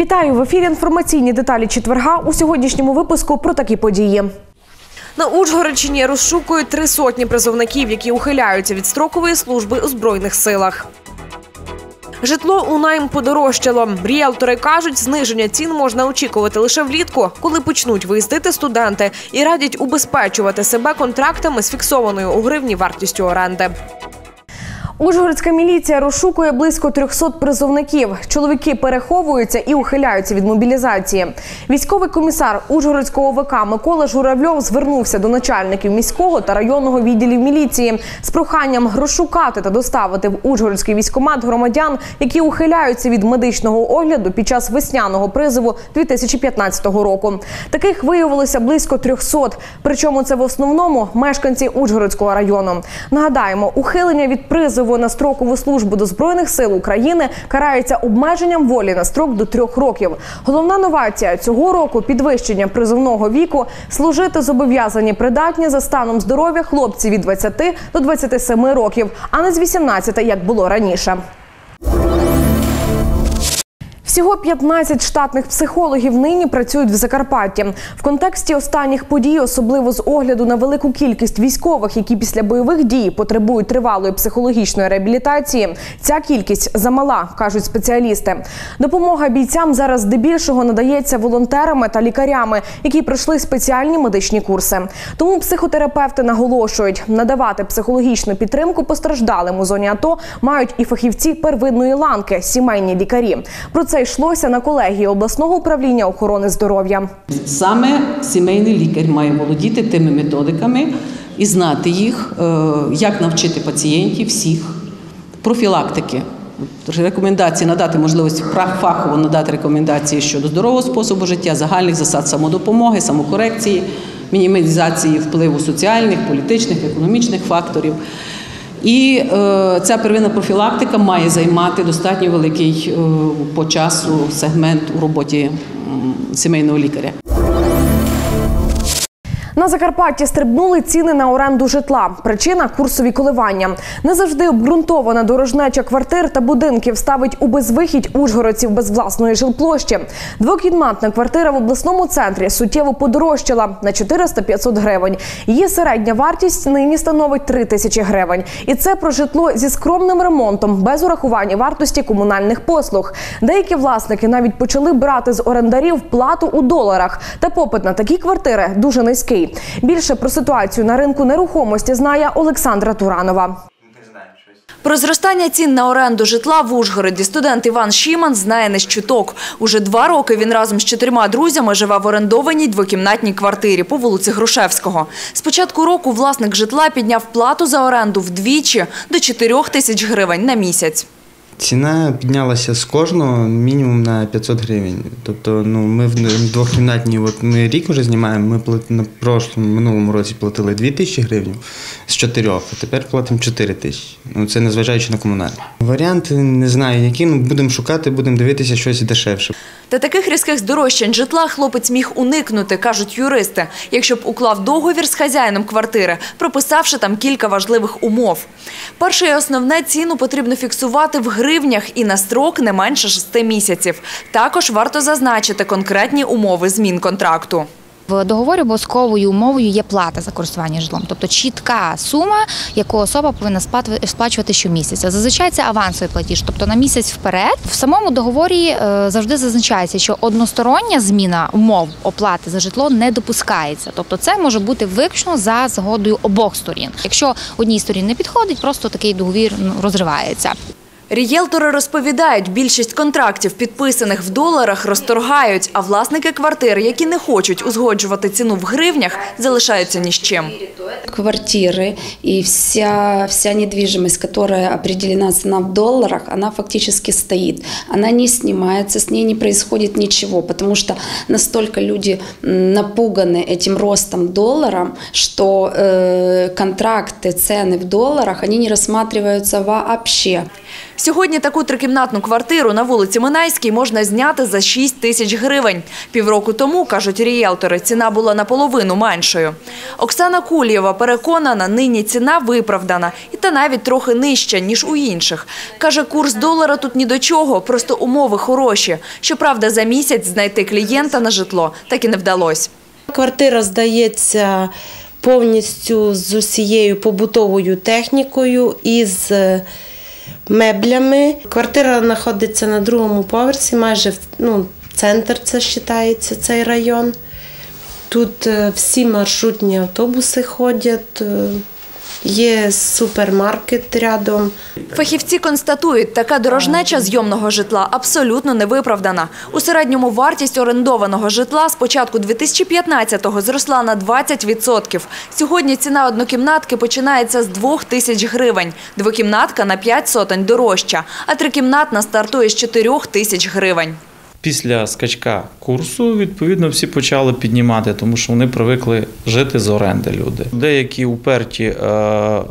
Вітаю в ефірі. Інформаційні деталі четверга у сьогоднішньому випуску про такі події. На Ужгородщині розшукують три сотні призовників, які ухиляються від строкової служби у збройних силах. Житло у найм подорожчало. Ріелтори кажуть, зниження цін можна очікувати лише влітку, коли почнуть виїздити студенти, і радять убезпечувати себе контрактами з фіксованою у гривні вартістю оренди. Ужгородська міліція розшукує близько 300 призовників. Чоловіки переховуються і ухиляються від мобілізації. Військовий комісар Ужгородського ОВК Микола Журавльов звернувся до начальників міського та районного відділів міліції з проханням розшукати та доставити в Ужгородський військкомат громадян, які ухиляються від медичного огляду під час весняного призову 2015 року. Таких виявилося близько 300, Причому це в основному мешканці Ужгородського району. Нагадаємо, ухилення від призову на строкову службу до збройних сил України карається обмеженням волі на строк до трьох років. Головна новація цього року підвищення призовного віку служити зобов'язані придатні за станом здоров'я хлопці від 20 до 27 років, а не з 18, як було раніше. Всього 15 штатних психологів нині працюють в Закарпатті. В контексті останніх подій, особливо з огляду на велику кількість військових, які після бойових дій потребують тривалої психологічної реабілітації, ця кількість замала, кажуть спеціалісти. Допомога бійцям зараз здебільшого надається волонтерами та лікарями, які пройшли спеціальні медичні курси. Тому психотерапевти наголошують, надавати психологічну підтримку постраждалим у зоні АТО мають і фахівці первинної ланки, сімейні лікарі. Про це йшлося на колегії обласного управління охорони здоров'я. Саме сімейний лікар має володіти тими методиками і знати їх, е, як навчити пацієнтів всіх профілактики. Рекомендації надати можливість фахово надати рекомендації щодо здорового способу життя, загальних засад самодопомоги, самокорекції, мінімізації впливу соціальних, політичних, економічних факторів. І е, ця первинна профілактика має займати достатньо великий е, по часу сегмент у роботі сімейного лікаря. На Закарпатті стрибнули ціни на оренду житла. Причина курсові коливання. Не завжди обґрунтована дорожнеча квартир та будинків ставить у безвихідь ужгородців без власної жилплощі. Двокімнатна квартира в обласному центрі суттєво подорожчала на 400-500 гривень. Її середня вартість нині становить 3 тисячі гривень. І це про житло зі скромним ремонтом, без урахування вартості комунальних послуг. Деякі власники навіть почали брати з орендарів плату у доларах. Та попит на такі квартири дуже низький. Більше про ситуацію на ринку нерухомості знає Олександра Туранова. Про зростання цін на оренду житла в Ужгороді студент Іван Шіман знає не з чуток. Уже два роки він разом з чотирма друзями живе в орендованій двокімнатній квартирі по вулиці Грушевського. З початку року власник житла підняв плату за оренду вдвічі до 4 тисяч гривень на місяць. Ціна піднялася з кожного мінімум на 500 гривень. Тобто, ну ми в двохкімнатній, от ми рік вже знімаємо. Ми плат, на прошлому минулому році платили 2 тисячі гривень з чотирьох, а тепер платимо 4 тисячі. Ну це незважаючи на комунальні. Варіанти не знаю, які ну будемо шукати, будемо дивитися щось дешевше. Та таких різких здорожчань житла хлопець міг уникнути, кажуть юристи, якщо б уклав договір з хазяїном квартири, прописавши там кілька важливих умов. Перше і основне ціну потрібно фіксувати в гривнях і на строк не менше шести місяців. Також варто зазначити конкретні умови змін контракту. В договорі обов'язковою умовою є плата за користування житлом, тобто чітка сума, яку особа повинна сплачувати щомісяця. Зазвичай це авансовий платіж, тобто на місяць вперед. В самому договорі е, завжди зазначається, що одностороння зміна умов оплати за житло не допускається. Тобто, це може бути виключно за згодою обох сторін. Якщо одній стороні не підходить, просто такий договір ну, розривається. Рієлтори розповідають, більшість контрактів, підписаних в доларах, розторгають, а власники квартир, які не хочуть узгоджувати ціну в гривнях, залишаються ні з чим. Квартиры и вся, вся недвижимость, которая определена цена в долларах, она фактически стоит. Она не снимается, с ней не происходит ничего, потому что настолько люди м, напуганы этим ростом долларом, что э, контракты, цены в долларах, они не рассматриваются вообще. Сьогодні таку трикімнатну квартиру на вулиці Минайській можна зняти за 6 тисяч гривень. Півроку тому, кажуть ріелтори, ціна була наполовину меншою. Оксана Кулієва переконана, нині ціна виправдана і та навіть трохи нижча, ніж у інших. Каже, курс долара тут ні до чого, просто умови хороші. Щоправда, за місяць знайти клієнта на житло так і не вдалося. Квартира здається повністю з усією побутовою технікою і з е, меблями. Квартира знаходиться на другому поверсі, майже ну, центр це вважається цей район. Тут е, всі маршрутні автобуси ходять, е, є супермаркет рядом. Фахівці констатують, така дорожнеча зйомного житла абсолютно не виправдана. У середньому вартість орендованого житла з початку 2015-го зросла на 20%. Сьогодні ціна однокімнатки починається з 2 тисяч гривень, двокімнатка на 5 сотень дорожча, а трикімнатна стартує з 4 тисяч гривень. Після скачка курсу, відповідно, всі почали піднімати, тому що вони привикли жити з оренди люди. Деякі уперті е,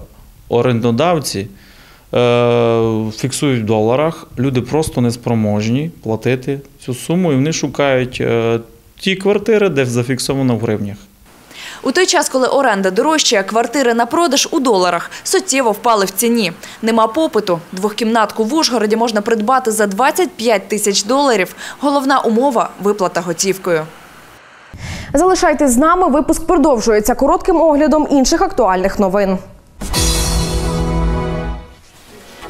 орендодавці е, фіксують в доларах, люди просто не спроможні платити цю суму, і вони шукають е, ті квартири, де зафіксовано в гривнях. У той час, коли оренда дорожчає, квартири на продаж у доларах суттєво впали в ціні. Нема попиту. Двохкімнатку в Ужгороді можна придбати за 25 тисяч доларів. Головна умова – виплата готівкою. Залишайтесь з нами. Випуск продовжується коротким оглядом інших актуальних новин.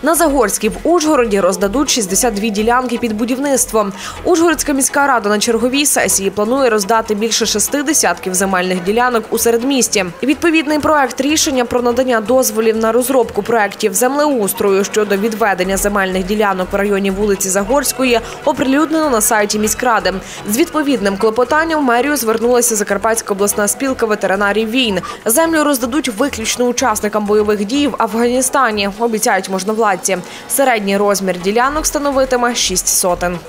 На Загорській в Ужгороді роздадуть 62 ділянки під будівництво. Ужгородська міська рада на черговій сесії планує роздати більше шести десятків земельних ділянок у середмісті. Відповідний проект рішення про надання дозволів на розробку проектів землеустрою щодо відведення земельних ділянок в районі вулиці Загорської оприлюднено на сайті міськради. З відповідним клопотанням мерію звернулася Закарпатська обласна спілка ветеринарів війн. Землю роздадуть виключно учасникам бойових дій в Афганістані. Обіцяють можновладці. Середній розмір ділянок становитиме 6 сотень.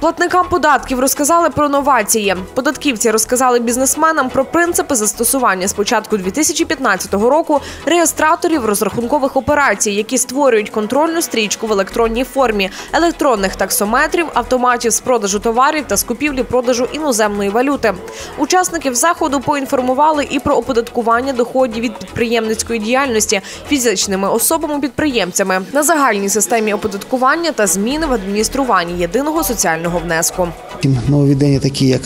Платникам податків розказали про новації. Податківці розказали бізнесменам про принципи застосування з початку 2015 року реєстраторів розрахункових операцій, які створюють контрольну стрічку в електронній формі, електронних таксометрів, автоматів з продажу товарів та з купівлі-продажу іноземної валюти. Учасників заходу поінформували і про оподаткування доходів від підприємницької діяльності фізичними особами-підприємцями на загальній системі оподаткування та зміни в адмініструванні єдиного соціального внеску. Нововведення такі, як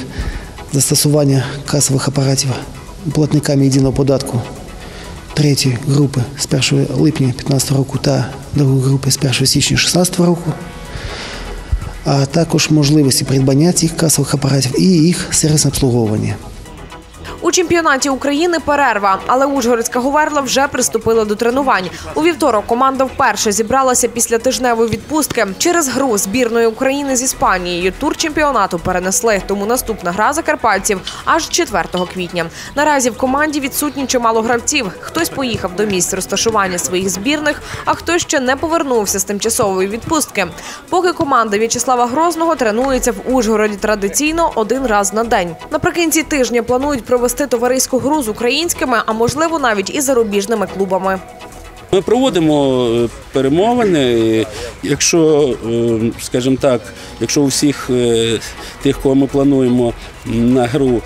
застосування касових апаратів платниками єдиного податку третьої групи з 1 липня 2015 року та другої групи з 1 січня 2016 року, а також можливості придбання цих касових апаратів і їх сервісне обслуговування. У чемпіонаті України перерва, але Ужгородська Говерла вже приступила до тренувань. У вівторок команда вперше зібралася після тижневої відпустки. Через гру збірної України з Іспанією тур чемпіонату перенесли. Тому наступна гра закарпатців аж 4 квітня. Наразі в команді відсутні чимало гравців. Хтось поїхав до місць розташування своїх збірних, а хтось ще не повернувся з тимчасової відпустки. Поки команда В'ячеслава Грозного тренується в Ужгороді традиційно один раз на день. Наприкінці тижня планують провести товариську гру з українськими, а можливо навіть і зарубіжними клубами. Ми проводимо е, перемовини. Якщо, е, скажімо так, якщо у всіх е, тих, кого ми плануємо на гру,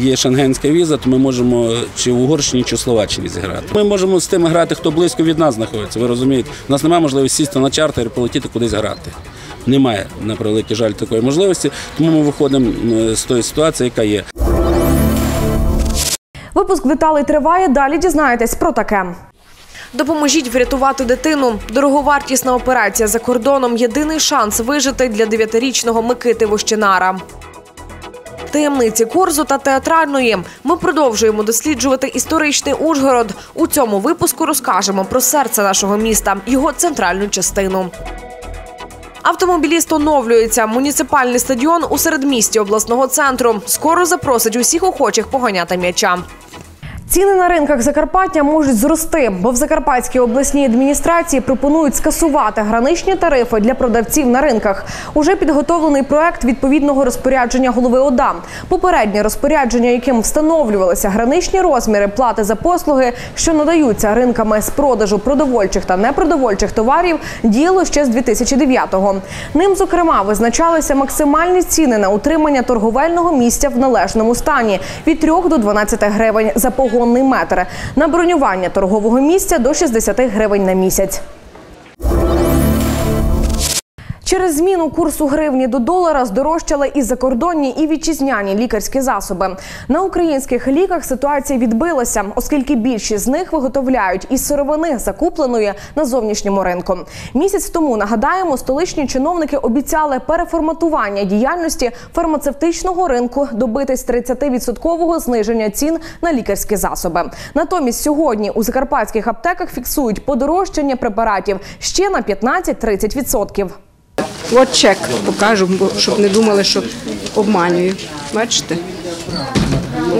є шенгенська віза, то ми можемо чи в Угорщині, чи в Словаччині зіграти. Ми можемо з тими грати, хто близько від нас знаходиться. Ви розумієте? У нас немає можливості сісти на чартер і полетіти кудись грати. Немає, на превеликий жаль, такої можливості, тому ми виходимо з тої ситуації, яка є. Випуск деталей триває. Далі дізнаєтесь про таке. Допоможіть врятувати дитину. Дороговартісна операція за кордоном єдиний шанс вижити для дев'ятирічного Микити Вощинара. Таємниці Корзу та театральної. Ми продовжуємо досліджувати історичний Ужгород. У цьому випуску розкажемо про серце нашого міста, його центральну частину. Автомобіліст оновлюється. Муніципальний стадіон у середмісті обласного центру. Скоро запросить усіх охочих поганяти м'яча. Ціни на ринках Закарпаття можуть зрости, бо в Закарпатській обласній адміністрації пропонують скасувати граничні тарифи для продавців на ринках. Уже підготовлений проект відповідного розпорядження голови ОДА. Попереднє розпорядження, яким встановлювалися граничні розміри плати за послуги, що надаються ринками з продажу продовольчих та непродовольчих товарів, діяло ще з 2009-го. Ним, зокрема, визначалися максимальні ціни на утримання торговельного місця в належному стані від 3 до 12 гривень за погонний метр. На бронювання торгового місця до 60 гривень на місяць. Через зміну курсу гривні до долара здорожчали і закордонні, і вітчизняні лікарські засоби. На українських ліках ситуація відбилася, оскільки більшість з них виготовляють із сировини, закупленої на зовнішньому ринку. Місяць тому нагадаємо, столичні чиновники обіцяли переформатування діяльності фармацевтичного ринку добитись 30-відсоткового зниження цін на лікарські засоби. Натомість сьогодні у закарпатських аптеках фіксують подорожчання препаратів ще на 15-30%. От чек покажу, щоб не думали, що обманюю. Бачите?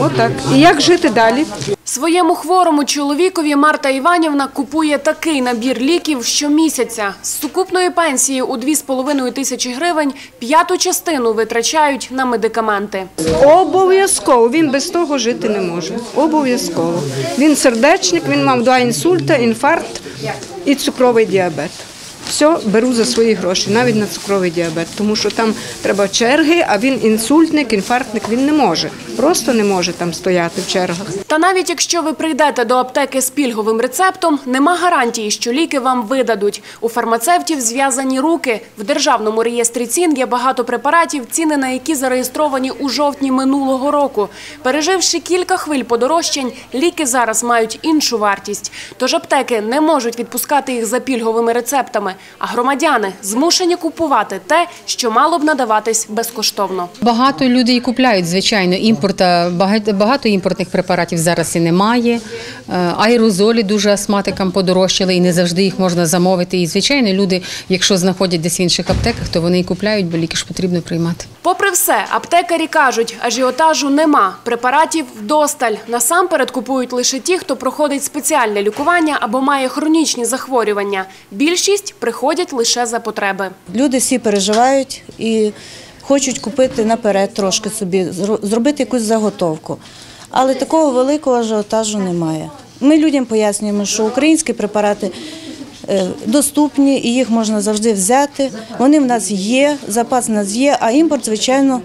Отак. І як жити далі? Своєму хворому чоловікові Марта Іванівна купує такий набір ліків щомісяця. З сукупної пенсії у 2,5 тисячі гривень п'яту частину витрачають на медикаменти. Обов'язково. Він без того жити не може. Обов'язково. Він сердечник, він мав два інсульта, інфаркт і цукровий діабет. Все беру за свої гроші, навіть на цукровий діабет, тому що там треба черги, а він інсультник, інфарктник, він не може. Просто не може там стояти в чергах. Та навіть якщо ви прийдете до аптеки з пільговим рецептом, нема гарантії, що ліки вам видадуть. У фармацевтів зв'язані руки. В державному реєстрі цін є багато препаратів, ціни на які зареєстровані у жовтні минулого року. Переживши кілька хвиль подорожчань, ліки зараз мають іншу вартість. Тож аптеки не можуть відпускати їх за пільговими рецептами, а громадяни змушені купувати те, що мало б надаватись безкоштовно. Багато людей купляють, звичайно, імпорта. Багато, імпортних препаратів зараз і немає. Е, Аерозолі дуже астматикам подорожчали і не завжди їх можна замовити. І, звичайно, люди, якщо знаходять десь в інших аптеках, то вони і купляють, бо ліки ж потрібно приймати. Попри все, аптекарі кажуть, ажіотажу нема, препаратів вдосталь. Насамперед купують лише ті, хто проходить спеціальне лікування або має хронічні захворювання. Більшість приходять лише за потреби. Люди всі переживають і хочуть купити наперед трошки собі, зро- зробити якусь заготовку. Але такого великого ажіотажу немає. Ми людям пояснюємо, що українські препарати е, доступні і їх можна завжди взяти. Вони в нас є, запас в нас є, а імпорт, звичайно,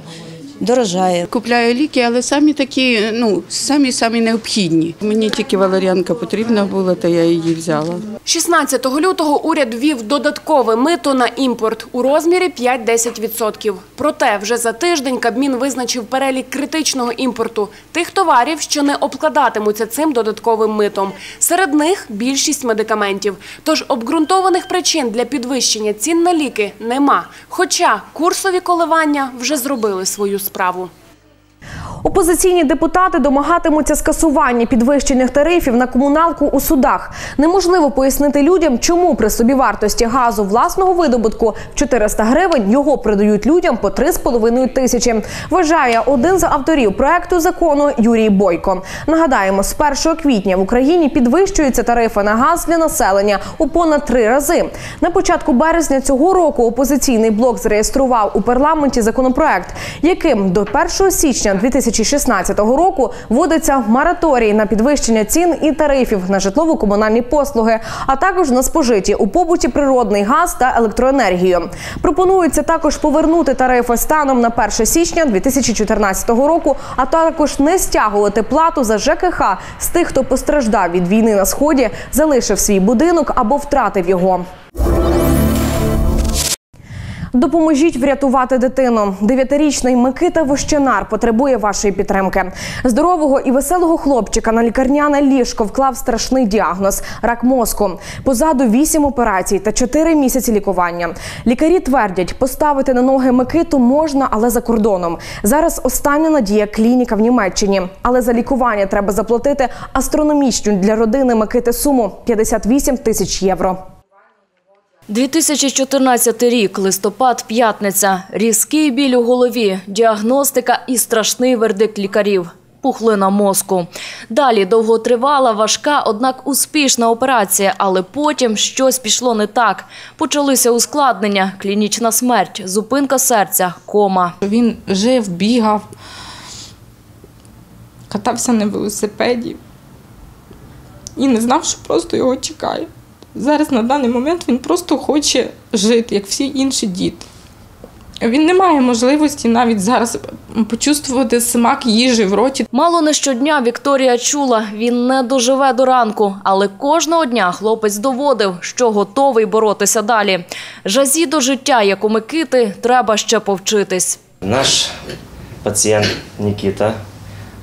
дорожає. Купляю ліки, але самі такі, ну, самі самі необхідні. Мені тільки валеріанка потрібна була, то я її взяла. 16 лютого уряд ввів додаткове мито на імпорт у розмірі 5-10%. Проте вже за тиждень Кабмін визначив перелік критичного імпорту тих товарів, що не обкладатимуться цим додатковим митом. Серед них більшість медикаментів. Тож обґрунтованих причин для підвищення цін на ліки нема. Хоча курсові коливання вже зробили свою справу. spravu. Опозиційні депутати домагатимуться скасування підвищених тарифів на комуналку у судах. Неможливо пояснити людям, чому при собівартості газу власного видобутку в 400 гривень його продають людям по 3,5 тисячі. Вважає один з авторів проекту закону Юрій Бойко. Нагадаємо, з 1 квітня в Україні підвищуються тарифи на газ для населення у понад три рази. На початку березня цього року опозиційний блок зареєстрував у парламенті законопроект, яким до 1 січня 2016 року вводиться мораторій на підвищення цін і тарифів на житлово-комунальні послуги, а також на спожиті у побуті природний газ та електроенергію. Пропонується також повернути тарифи станом на 1 січня 2014 року, а також не стягувати плату за ЖКХ з тих, хто постраждав від війни на сході, залишив свій будинок або втратив його. Допоможіть врятувати дитину. Дев'ятирічний Микита Вощенар потребує вашої підтримки. Здорового і веселого хлопчика на лікарняне ліжко вклав страшний діагноз рак мозку. Позаду вісім операцій та чотири місяці лікування. Лікарі твердять, поставити на ноги Микиту можна, але за кордоном. Зараз остання надія клініка в Німеччині. Але за лікування треба заплатити астрономічну для родини Микити суму 58 тисяч євро. 2014 рік, листопад, п'ятниця. Різкий біль у голові, діагностика і страшний вердикт лікарів. пухлина мозку. Далі довготривала, важка, однак успішна операція, але потім щось пішло не так. Почалися ускладнення, клінічна смерть, зупинка серця, кома. Він жив, бігав, катався на велосипеді і не знав, що просто його чекає. Зараз на даний момент він просто хоче жити, як всі інші діти. Він не має можливості навіть зараз почувствувати смак їжі в роті. Мало не щодня Вікторія чула, він не доживе до ранку, але кожного дня хлопець доводив, що готовий боротися далі. Жазі до життя, як у Микити, треба ще повчитись. Наш пацієнт Нікіта,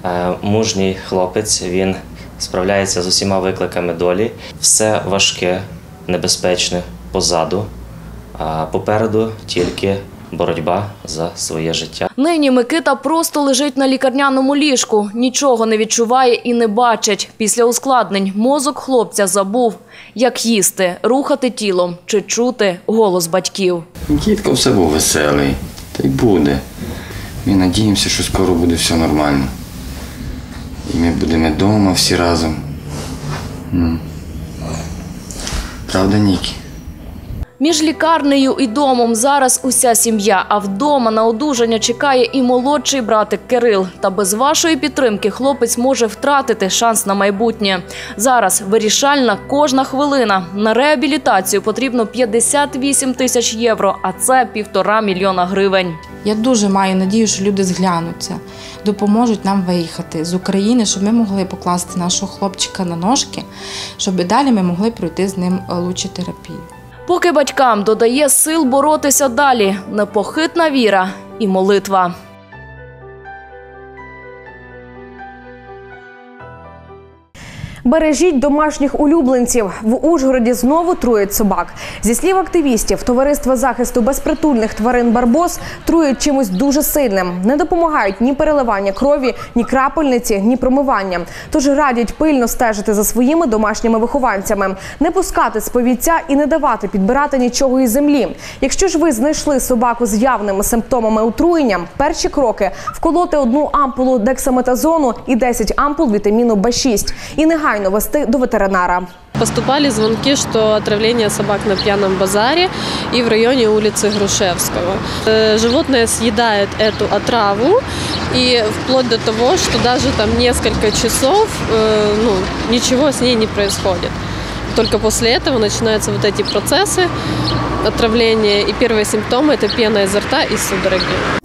е, мужній хлопець, він справляється з усіма викликами долі. Все важке, небезпечне позаду, а попереду тільки боротьба за своє життя. Нині Микита просто лежить на лікарняному ліжку, нічого не відчуває і не бачить. Після ускладнень мозок хлопця забув, як їсти, рухати тілом чи чути голос батьків. Дітка все був веселий, та й буде. Ми надіємося, що скоро буде все нормально. І ми будемо вдома всі разом. Правда, Нікі? Між лікарнею і домом зараз уся сім'я, а вдома на одужання чекає і молодший братик Кирил. Та без вашої підтримки хлопець може втратити шанс на майбутнє. Зараз вирішальна кожна хвилина. На реабілітацію потрібно 58 тисяч євро, а це півтора мільйона гривень. Я дуже маю надію, що люди зглянуться, допоможуть нам виїхати з України, щоб ми могли покласти нашого хлопчика на ножки, щоб далі ми могли пройти з ним лучі терапію. Поки батькам додає сил боротися далі, непохитна віра і молитва. Бережіть домашніх улюбленців. В Ужгороді знову труять собак. Зі слів активістів, товариства захисту безпритульних тварин Барбос трують чимось дуже сильним. Не допомагають ні переливання крові, ні крапельниці, ні промивання. Тож радять пильно стежити за своїми домашніми вихованцями, не пускати з повіття і не давати підбирати нічого із землі. Якщо ж ви знайшли собаку з явними симптомами отруєння, перші кроки вколоти одну ампулу дексаметазону і 10 ампул вітаміну Б6 і негайно вести до ветеринара. Поступали звонки, что отравление собак на пьяном базаре и в районе улицы Грушевского. Э, Животное съедает эту отраву и вплоть до того, что даже там несколько часов э, ну, ничего с ней не происходит. Только после этого начинаются вот эти процессы отравления. И первые симптомы – это пена изо рта и судороги.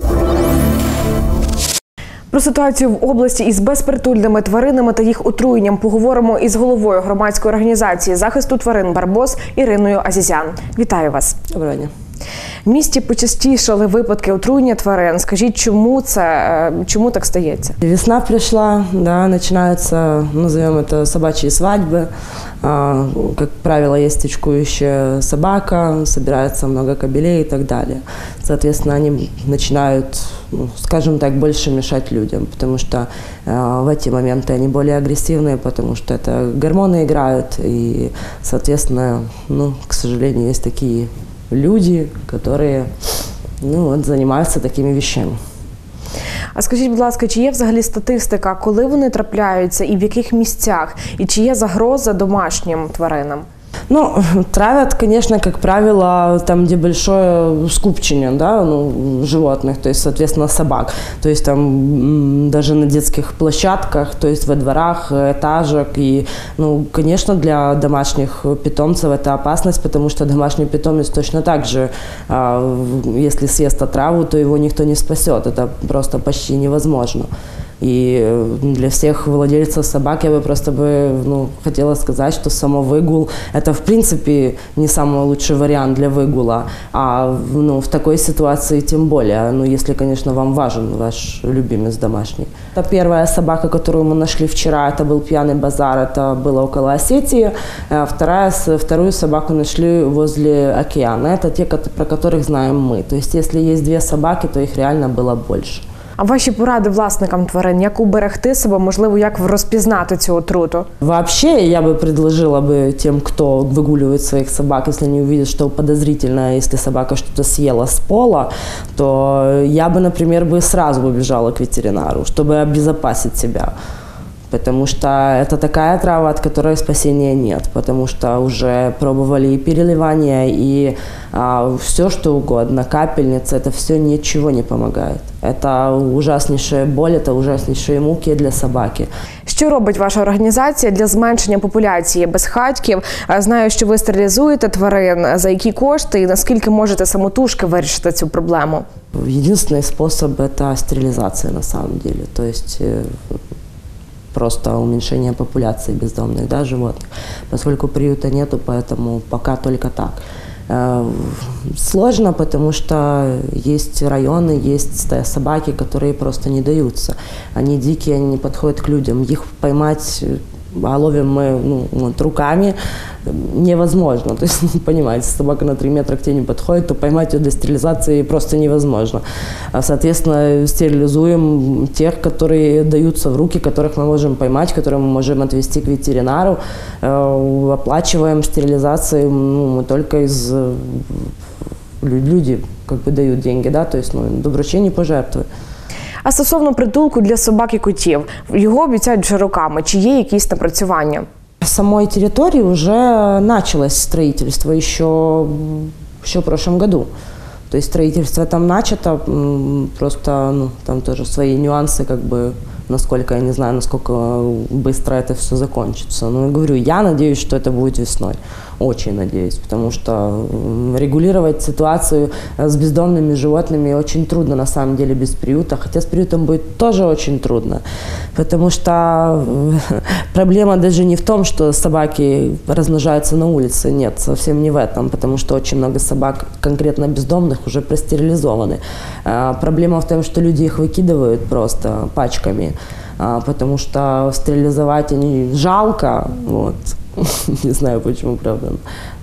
Про ситуацію в області із безпритульними тваринами та їх отруєнням поговоримо із головою громадської організації захисту тварин Барбос Іриною Азізян. Вітаю вас. Доброго дня. В місті почастішали випадки отруєння тварин. Скажіть, чому це е, чому так стається? Весна пришла, да, начинаются, назовем это собачьи свадьбы. А, Как правило, есть течкующая собака, собирается много кобелей и так далее. Соответственно, они начинают, ну, скажем так, больше мешать людям, потому что а, в эти моменты они более агрессивные, потому что это гормоны играют, и, соответственно, ну, к сожалению, есть такие люди, которые ну, от, занимаются такими вещами. А скажіть, будь ласка, чи є взагалі статистика, коли вони трапляються і в яких місцях, і чи є загроза домашнім тваринам? Ну, травят, конечно, как правило, там, где большое скупчение, да, ну, животных, то есть, соответственно, собак. То есть там даже на детских площадках, то есть во дворах, этажек. И, ну, конечно, для домашних питомцев это опасность, потому что домашний питомец точно так же, а, если съест отраву, то его никто не спасет. Это просто почти невозможно. И э, для всех владельцев собак я бы просто бы ну, хотела сказать, что самовыгул – это в принципе не самый лучший вариант для выгула, а ну, в такой ситуации тем более, ну, если, конечно, вам важен ваш любимец домашний. Это первая собака, которую мы нашли вчера, это был пьяный базар, это было около Осетии. А Вторая, вторую собаку нашли возле океана. Это те, про которых знаем мы. То есть если есть две собаки, то их реально было больше. А А ваші поради власникам тварин, як уберегти себе, можливо, як розпізнати цю отруту? Вообще, я бы предложила бы тем, кто выгуливает своих собак, если они увидят, что подозрительно, если собака что-то съела с пола, то я бы, например, бы сразу побежала к ветеринару, чтобы обезопасить себя. Потому что это такая трава, от которой спасения нет. Потому что уже пробовали и переливания, и а, все что угодно, капельница, это все ничего не помогает. Это ужаснейшая боль, это ужаснейшие муки для собаки. Що робить ваша організація для зменшення популяції безхатьків? А, Знаю, що ви стерилізуєте тварин. За які кошти і наскільки можете самотужки вирішити цю проблему? Единственный способ – это стерилизация на самом деле. То есть э, просто уменьшение популяции бездомных да, животных. Поскольку приюта нету, поэтому пока только так. Э, Сложно, потому что есть районы, есть собаки, которые просто не даются. Они дикие, они не подходят к людям. Их поймать, а ловим мы ну, вот, руками, невозможно. То есть, понимаете, собака на 3 метра к тебе не подходит, то поймать ее для стерилизации просто невозможно. А, Соответственно, стерилизуем тех, которые даются в руки, которых мы можем поймать, которые мы можем отвезти к ветеринару. Э, Оплачиваем стерилизацию ну, мы только из... э, лю- Люди как бы дают деньги, да, то есть ну, доброчи не пожертвуй. А стосовно притулку для собак і котів, його обіцяють вже роками. Чи є якісь напрацювання? В самой территории уже началось строительство еще, м, еще в прошлом году. То есть строительство там начато, м, просто ну, там тоже свои нюансы, как бы, насколько, я не знаю, насколько быстро это все закончится. Но я говорю, я надеюсь, что это будет весной. Очень надеюсь, потому что регулировать ситуацию э, с бездомными животными очень трудно на самом деле без приюта, хотя с приютом будет тоже очень трудно, потому что э, проблема даже не в том, что собаки размножаются на улице, нет, совсем не в этом, потому что очень много собак, конкретно бездомных, уже простерилизованы. А, Проблема в том, что люди их выкидывают просто пачками, а, потому что стерилизовать они жалко, вот. Не знаю почему, правда.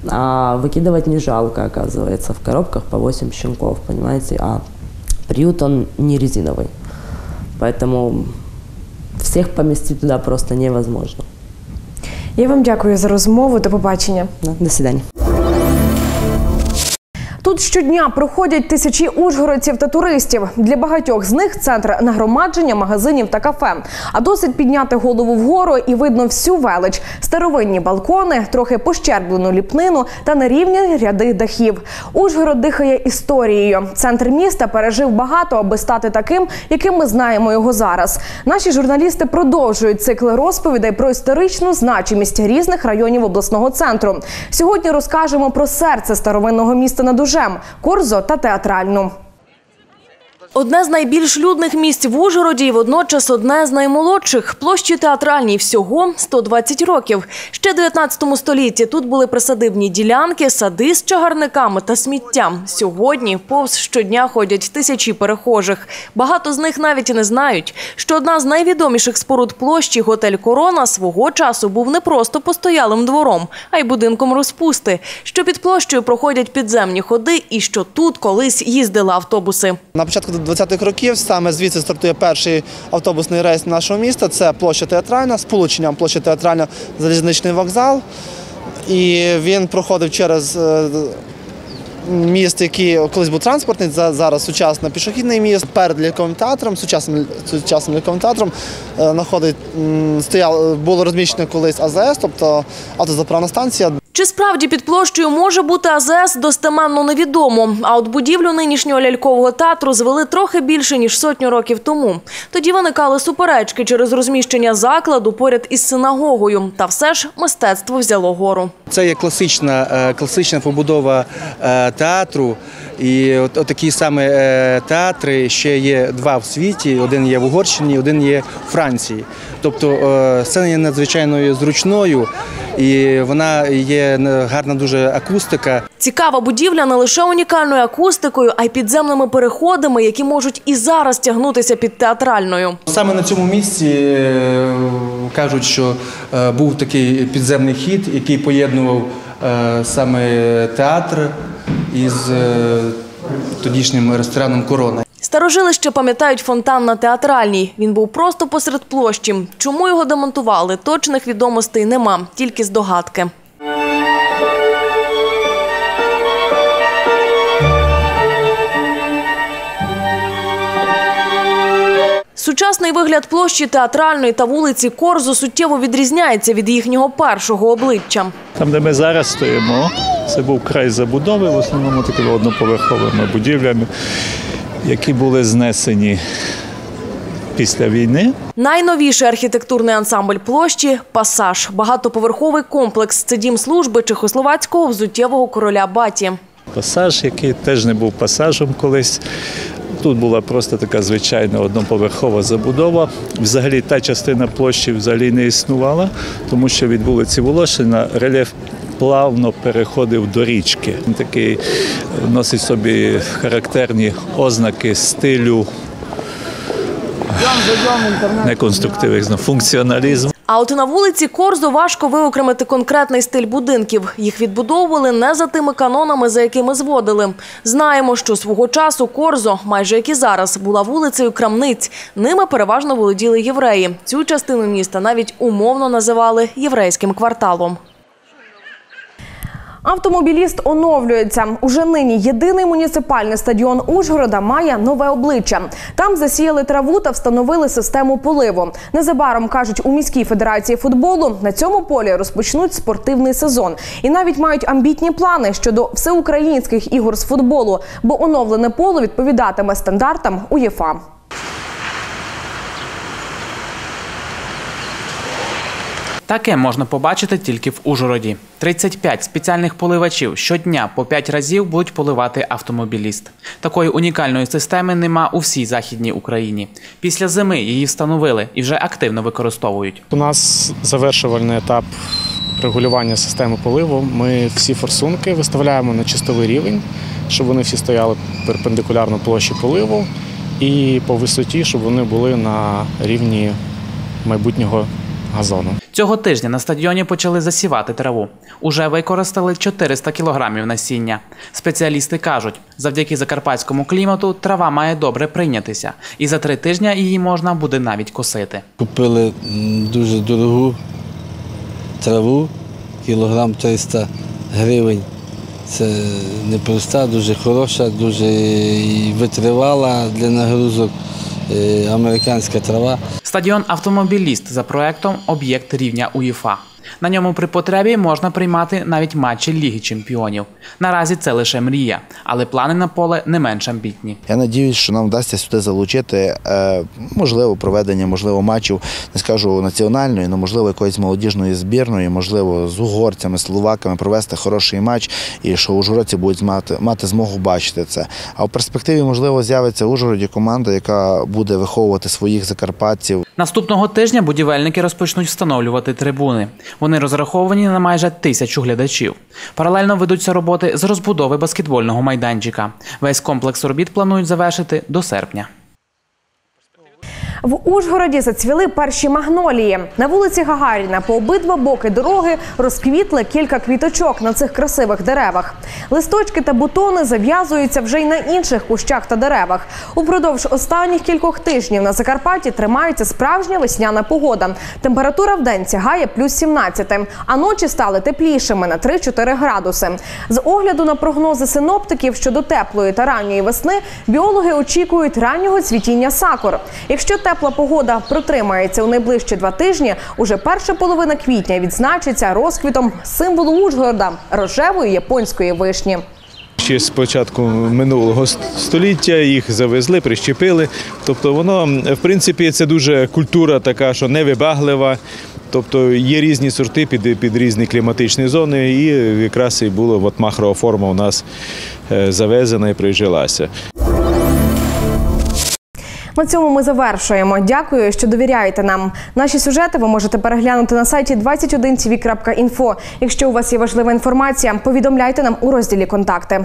А выкидывать не жалко, оказывается. В коробках по 8 щенков, понимаете? А приют, он не резиновый. Поэтому всех поместить туда просто невозможно. Я вам дякую за розмову. До побачення. До свидания. Тут щодня проходять тисячі ужгородців та туристів. Для багатьох з них центр нагромадження магазинів та кафе. А досить підняти голову вгору і видно всю велич: старовинні балкони, трохи пощерблену ліпнину та нерівні ряди дахів. Ужгород дихає історією. Центр міста пережив багато, аби стати таким, яким ми знаємо його зараз. Наші журналісти продовжують цикли розповідей про історичну значимість різних районів обласного центру. Сьогодні розкажемо про серце старовинного міста над Ужем – Корзо та театральну. Одне з найбільш людних місць в Ужгороді і водночас одне з наймолодших. Площі театральній всього 120 років. Ще в 19 столітті тут були присадибні ділянки, сади з чагарниками та сміттям. Сьогодні повз щодня ходять тисячі перехожих. Багато з них навіть не знають, що одна з найвідоміших споруд площі готель Корона свого часу був не просто постоялим двором, а й будинком розпусти. Що під площею проходять підземні ходи, і що тут колись їздили автобуси. На початку 20-х років саме звідси стартує перший автобусний рейс нашого міста. Це площа театральна, сполученням площа театральна залізничний вокзал. І він проходив через е, міст, який колись був транспортний, зараз сучасний пішохідний міст. Перед ляльковим театром, сучасним, сучасним ляльковим театром е, знаходить, м, стояло, було розміщено колись АЗС, тобто автозаправна станція. Чи справді під площею може бути АЗС, достеменно невідомо. А от будівлю нинішнього лялькового театру звели трохи більше ніж сотню років тому. Тоді виникали суперечки через розміщення закладу поряд із синагогою. Та все ж мистецтво взяло гору. Це є класична, е, класична побудова е, театру. І от, от такі саме е, театри ще є два в світі: один є в Угорщині, один є в Франції. Тобто сцена є надзвичайно зручною і вона є е, гарна дуже акустика. Цікава будівля не лише унікальною акустикою, а й підземними переходами, які можуть і зараз тягнутися під театральною. Саме на цьому місці е, кажуть, що е, був такий підземний хід, який поєднував саме театр із тодішнім рестораном Корона. Старожили ще пам'ятають фонтан на театральній. Він був просто посеред площі. Чому його демонтували? Точних відомостей нема, тільки здогадки. Сучасний вигляд площі театральної та вулиці Корзу суттєво відрізняється від їхнього першого обличчя. Там, де ми зараз стоїмо, це був край забудови, в основному такими одноповерховими будівлями, які були знесені після війни. Найновіший архітектурний ансамбль площі пасаж, багатоповерховий комплекс. Це дім служби чехословацького взуттєвого короля Баті. Пасаж, який теж не був пасажем колись. Тут була просто така звичайна одноповерхова забудова. Взагалі та частина площі взагалі не існувала, тому що від вулиці Волошина рельєф плавно переходив до річки. Він такий носить собі характерні ознаки стилю не конструктивізму, функціоналізму. А от на вулиці Корзу важко виокремити конкретний стиль будинків. Їх відбудовували не за тими канонами, за якими зводили. Знаємо, що свого часу Корзо, майже як і зараз, була вулицею крамниць. Ними переважно володіли євреї. Цю частину міста навіть умовно називали єврейським кварталом. Автомобіліст оновлюється. Уже нині єдиний муніципальний стадіон Ужгорода має нове обличчя. Там засіяли траву та встановили систему поливу. Незабаром кажуть у міській федерації футболу на цьому полі розпочнуть спортивний сезон і навіть мають амбітні плани щодо всеукраїнських ігор з футболу, бо оновлене поле відповідатиме стандартам УЄФА. Таке можна побачити тільки в Ужгороді. 35 спеціальних поливачів щодня по 5 разів будуть поливати автомобіліст. Такої унікальної системи нема у всій західній Україні. Після зими її встановили і вже активно використовують. У нас завершувальний етап регулювання системи поливу. Ми всі форсунки виставляємо на чистовий рівень, щоб вони всі стояли перпендикулярно площі поливу і по висоті, щоб вони були на рівні майбутнього газону. Цього тижня на стадіоні почали засівати траву. Уже використали 400 кілограмів насіння. Спеціалісти кажуть, завдяки закарпатському клімату трава має добре прийнятися, і за три тижні її можна буде навіть косити. Купили дуже дорогу траву, кілограм 300 гривень. Це непроста, дуже хороша, дуже витривала для нагрузок американська трава. Стадіон Автомобіліст за проектом об'єкт рівня УЄФА. На ньому при потребі можна приймати навіть матчі Ліги Чемпіонів. Наразі це лише мрія, але плани на поле не менш амбітні. Я надіюсь, що нам вдасться сюди залучити е, можливо проведення, можливо, матчів, не скажу національної, але можливо якоїсь молодіжної збірної, можливо, з угорцями, словаками провести хороший матч, і що ужгородці будуть мати, мати змогу бачити це. А в перспективі, можливо, з'явиться в Ужгороді команда, яка буде виховувати своїх закарпатців. Наступного тижня будівельники розпочнуть встановлювати трибуни. Вони розраховані на майже тисячу глядачів. Паралельно ведуться роботи з розбудови баскетбольного майданчика. Весь комплекс робіт планують завершити до серпня. В Ужгороді зацвіли перші магнолії. На вулиці Гагаріна по обидва боки дороги розквітли кілька квіточок на цих красивих деревах. Листочки та бутони зав'язуються вже й на інших кущах та деревах. Упродовж останніх кількох тижнів на Закарпатті тримається справжня весняна погода. Температура в день сягає плюс 17, а ночі стали теплішими на 3-4 градуси. З огляду на прогнози синоптиків щодо теплої та ранньої весни, біологи очікують раннього цвітіння сакур. Якщо тепла погода протримається у найближчі два тижні, уже перша половина квітня відзначиться розквітом символу Ужгорода рожевої японської вишні. Ще з початку минулого століття їх завезли, прищепили. Тобто воно, в принципі, це дуже культура така, що невибаглива. Тобто є різні сорти під, під різні кліматичні зони, і якраз і було махрова форма у нас е, завезена і прижилася. На цьому ми завершуємо. Дякую, що довіряєте нам. Наші сюжети ви можете переглянути на сайті 21tv.info. Якщо у вас є важлива інформація, повідомляйте нам у розділі Контакти.